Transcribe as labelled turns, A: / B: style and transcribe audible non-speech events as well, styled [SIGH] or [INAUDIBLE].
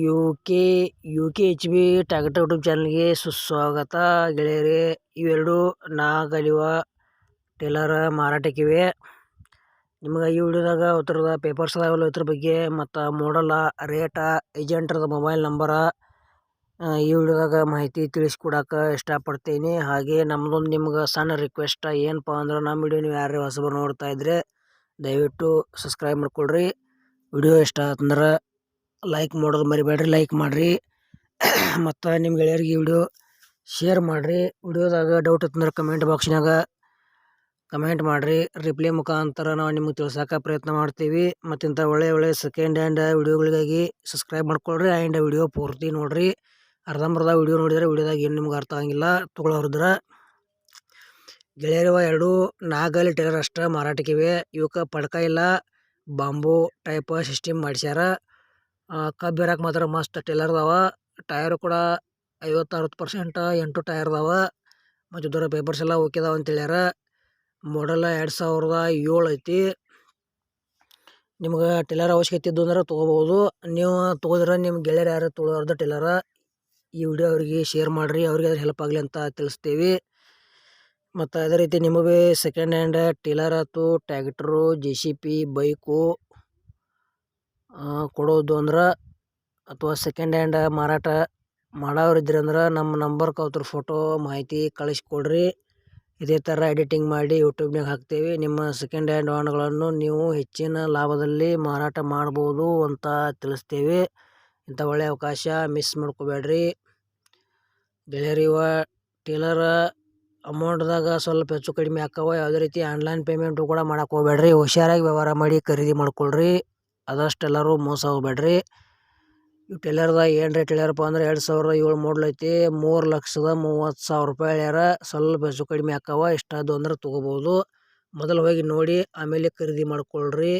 A: U K U K H B tractor YouTube ಚಾನಲ್ಗೆ ಸುಸ್ವಾಗತ ಗೆಳೆಯರೇ. ಇವೆರಡು ನಾಗಲಿವ, ಟೇಲರ್ ಮಾರಾಟಕ್ಕಿವೆ. ನಿಮ್ಗೆ ಈ ವಿಡಿಯೋದಾಗ ಉತ್ತರದ ಪೇಪರ್ಸ್ ಅದಾವಲ್ಲ, ಇದ್ರ ಬಗ್ಗೆ ಮತ್ತು ಮೋಡಲ ರೇಟ ಏಜೆಂಟ್ರದ ಮೊಬೈಲ್ ನಂಬರ ಈ ವಿಡಿಯೋದಾಗ ಮಾಹಿತಿ ತಿಳಿಸ್ಕೊಡಕ್ಕೆ ಇಷ್ಟಪಡ್ತೀನಿ. ಹಾಗೆ ನಮ್ಮದೊಂದು ನಿಮ್ಗೆ ಸಣ್ಣ ರಿಕ್ವೆಸ್ಟ್ ಏನಪ್ಪ ಅಂದ್ರೆ, ನಮ್ಮ ವಿಡಿಯೋ ನೀವು ಯಾರು ಹೊಸಬರು ನೋಡ್ತಾ ಇದ್ರೆ ದಯವಿಟ್ಟು ಸಬ್ಸ್ಕ್ರೈಬ್ ಮಾಡ್ಕೊಳ್ರಿ. ವಿಡಿಯೋ ಇಷ್ಟ ಆತಂದ್ರೆ ಲೈಕ್ ಮಾಡೋದು ಮರಿಬೇಡ್ರಿ ಲೈಕ್ ಮಾಡಿರಿ. [COUGHS] ಮತ್ತು ನಿಮ್ಮ ಗೆಳೆಯರಿಗೆ ವಿಡಿಯೋ ಶೇರ್ ಮಾಡಿರಿ. ವಿಡಿಯೋದಾಗ ಡೌಟ್ ಇತ್ತಂದ್ರೆ ಕಮೆಂಟ್ ಬಾಕ್ಸ್ನಾಗ ಕಮೆಂಟ್ ಮಾಡಿರಿ. ರಿಪ್ಲೈ ಮುಖಾಂತರ ನಾವು ನಿಮಗೆ ತಿಳ್ಸೋಕೆ ಪ್ರಯತ್ನ ಮಾಡ್ತೀವಿ. ಮತ್ತು ಇಂಥ ಒಳ್ಳೆ ಒಳ್ಳೆ ಸೆಕೆಂಡ್ ಹ್ಯಾಂಡ್ ವಿಡಿಯೋಗಳಿಗಾಗಿ ಸಬ್ಸ್ಕ್ರೈಬ್ ಮಾಡ್ಕೊಳ್ರಿ. ಆ್ಯಂಡ್ ವಿಡಿಯೋ ಪೂರ್ತಿ ನೋಡಿರಿ. ಅರ್ಧಂಬರ್ಧ ವಿಡಿಯೋ ನೋಡಿದರೆ ವಿಡಿಯೋದಾಗ ಏನು ನಿಮ್ಗೆ ಅರ್ಥ ಆಗಂಗಿಲ್ಲ. ತೊಗೊಳೋರಿದ್ರೆ ಗೆಳೆಯರುವ ಎರಡು, ನಾಗಲಿ ಟೈಲರ್ ಅಷ್ಟೇ ಮಾರಾಟಕ್ಕಿವೆ. ಇವಕ್ಕೆ ಪಡ್ಕ ಇಲ್ಲ. ಬಾಂಬು ಟೈಪ್ ಸಿಸ್ಟಮ್ ಮಾಡ್ಸ್ಯಾರ. ಕಬ್ಬು ಇರಕ್ಕೆ ಮಾತ್ರ ಮಸ್ತ್ ಟೈಲರ್ ಅದಾವ ಟೈರ್ ಕೂಡ ಐವತ್ತು ಅರವತ್ತು ಪರ್ಸೆಂಟ್ ಎಂಟು ಟೈರ್ ಅದಾವ ಮತ್ತು ಇದರ ಪೇಪರ್ಸ್ ಎಲ್ಲ ಓಕೆ ಅದಾವ ಅಂತ ಹೇಳ್ಯಾರ. ಮಾಡಲ್ ಎರಡು ಸಾವಿರದ ಏಳು ಐತಿ. ನಿಮ್ಗೆ ಟೈಲರ್ ಅವಶ್ಯಕತೆ ಇದ್ದು ಅಂದ್ರೆ ತೊಗೋಬೋದು ನೀವು ತೊಗೋದ್ರೆ ನಿಮ್ಮ ಗೆಳೆಯರು ಯಾರು ತೊಗೊಳೋರ್ದು ಟೇಲರ ಈ ವಿಡಿಯೋ ಅವರಿಗೆ ಶೇರ್ ಮಾಡಿರಿ, ಅವ್ರಿಗೆ ಅದ್ರ ಹೆಲ್ಪ್ ಆಗಲಿ ಅಂತ ತಿಳಿಸ್ತೀವಿ. ಮತ್ತು ಅದೇ ರೀತಿ ನಿಮಗೆ ಸೆಕೆಂಡ್ ಹ್ಯಾಂಡ್ ಟೇಲರ್ ಆಯ್ತು tractor J C B bike ಕೊಡೋದು ಅಂದ್ರೆ ಅಥವಾ ಸೆಕೆಂಡ್ ಹ್ಯಾಂಡ್ ಮಾರಾಟ ಮಾಡೋರು ಇದ್ರಂದ್ರೆ ನಮ್ಮ ನಂಬರ್ ಅವ್ರ ಫೋಟೋ ಮಾಹಿತಿ ಕಳಿಸ್ಕೊಡ್ರಿ. ಇದೇ ಥರ ಎಡಿಟಿಂಗ್ ಮಾಡಿ ಯೂಟ್ಯೂಬ್ನಾಗ ಹಾಕ್ತೀವಿ. ನಿಮ್ಮ ಸೆಕೆಂಡ್ ಹ್ಯಾಂಡ್ ವಾಹನಗಳನ್ನು ನೀವು ಹೆಚ್ಚಿನ ಲಾಭದಲ್ಲಿ ಮಾರಾಟ ಮಾಡ್ಬೋದು ಅಂತ ತಿಳಿಸ್ತೀವಿ. ಇಂಥ ಒಳ್ಳೆಯ ಅವಕಾಶ ಮಿಸ್ ಮಾಡ್ಕೋಬೇಡ್ರಿ. ಗೆಳೆಯರಿವ ಟೇಲರ ಅಮೌಂಟ್ದಾಗ ಸ್ವಲ್ಪ ಹೆಚ್ಚು ಕಡಿಮೆ ಆಕ್ಕವ ಯಾವುದೇ ರೀತಿ ಆನ್ಲೈನ್ ಪೇಮೆಂಟು ಕೂಡ ಮಾಡಕ್ಕೆ ಹೋಗ್ಬೇಡ್ರಿ. ಹುಷಾರಾಗಿ ವ್ಯವಹಾರ ಮಾಡಿ ಖರೀದಿ ಮಾಡ್ಕೊಳ್ರಿ. ಆದಷ್ಟು ಎಲ್ಲರೂ ಮೋಸ ಹೋಗ್ಬೇಡ್ರಿ. ಈ ಟೇಲರ್ದಾಗ ಏನು ರೇಟ್ ಹೇಳ್ಯಾರಪ್ಪ ಅಂದ್ರೆ ಎರಡು ಸಾವಿರದ ಏಳು ಮಾಡಲ್ ಐತಿ, ಮೂರು ಲಕ್ಷದ ಮೂವತ್ತು ಸಾವಿರ ರೂಪಾಯಿ ಹೇಳ್ಯಾರ. ಸ್ವಲ್ಪ ಹೆಚ್ಚು ಕಡಿಮೆ ಆಕ್ಕವ ಇಷ್ಟಾದವು ಅದು ಅಂದ್ರೆ ತೊಗೋಬೋದು. ಮೊದಲು ಹೋಗಿ ನೋಡಿ, ಆಮೇಲೆ ಖರೀದಿ ಮಾಡ್ಕೊಳ್ರಿ.